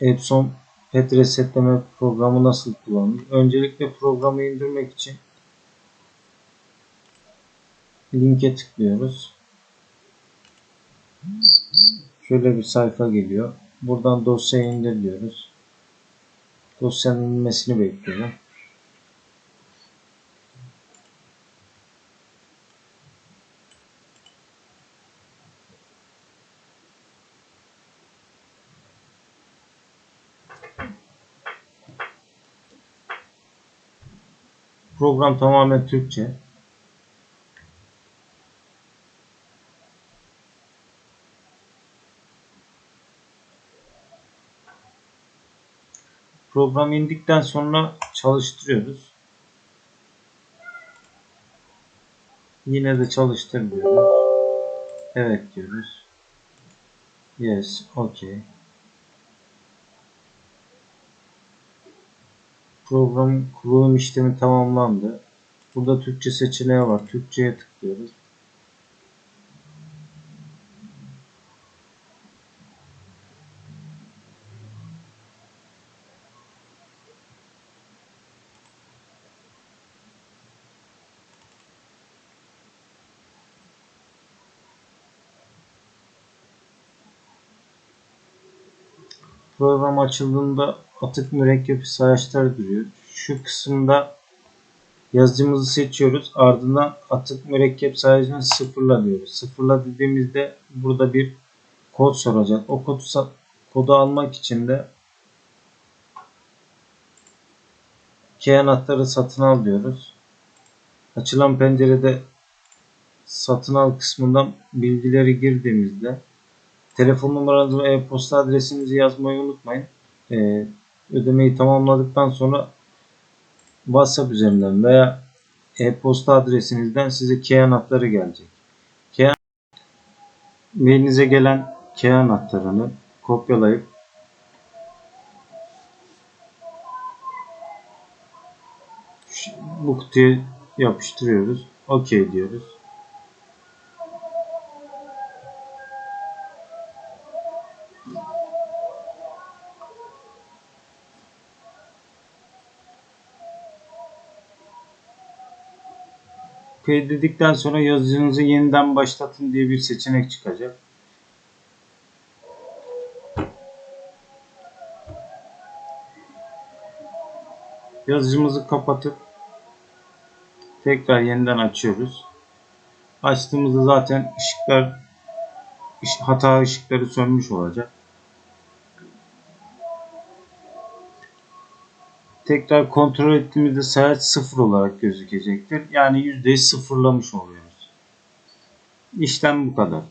Epson pet resetleme programı nasıl kullanılır? Öncelikle programı indirmek için linke tıklıyoruz. Şöyle bir sayfa geliyor. Buradan dosyayı indir diyoruz. Dosyanın inmesini bekliyorum. Program tamamen Türkçe. Program indikten sonra çalıştırıyoruz. Yine de çalıştır diyoruz. Evet diyoruz. Yes, okay. Program kurulum işlemi tamamlandı. Burada Türkçe seçeneği var. Türkçe'ye tıklıyoruz. Program açıldığında atık mürekkebi sayaçlar duruyor. Şu kısımda yazıcımızı seçiyoruz. Ardından atık mürekkep sayacını sıfırla diyoruz. Sıfırla dediğimizde burada bir kod soracak. O kodu, kodu almak için de key anahtarı satın al diyoruz. Açılan pencerede satın al kısmından bilgileri girdiğimizde telefon numaranızı ve e-posta adresinizi yazmayı unutmayın. Ee, ödemeyi tamamladıktan sonra WhatsApp üzerinden veya e-posta adresinizden size key anahtarı gelecek. Key mailinize gelen key anahtarını kopyalayıp bu kutuya yapıştırıyoruz. OK diyoruz. Kaydedildikten sonra yazıcınızı yeniden başlatın diye bir seçenek çıkacak. Yazıcımızı kapatıp tekrar yeniden açıyoruz. Açtığımızda zaten ışıklar ış- hata ışıkları sönmüş olacak. Tekrar kontrol ettiğimizde sayaç sıfır olarak gözükecektir. Yani %100 sıfırlamış oluyoruz. İşlem bu kadar.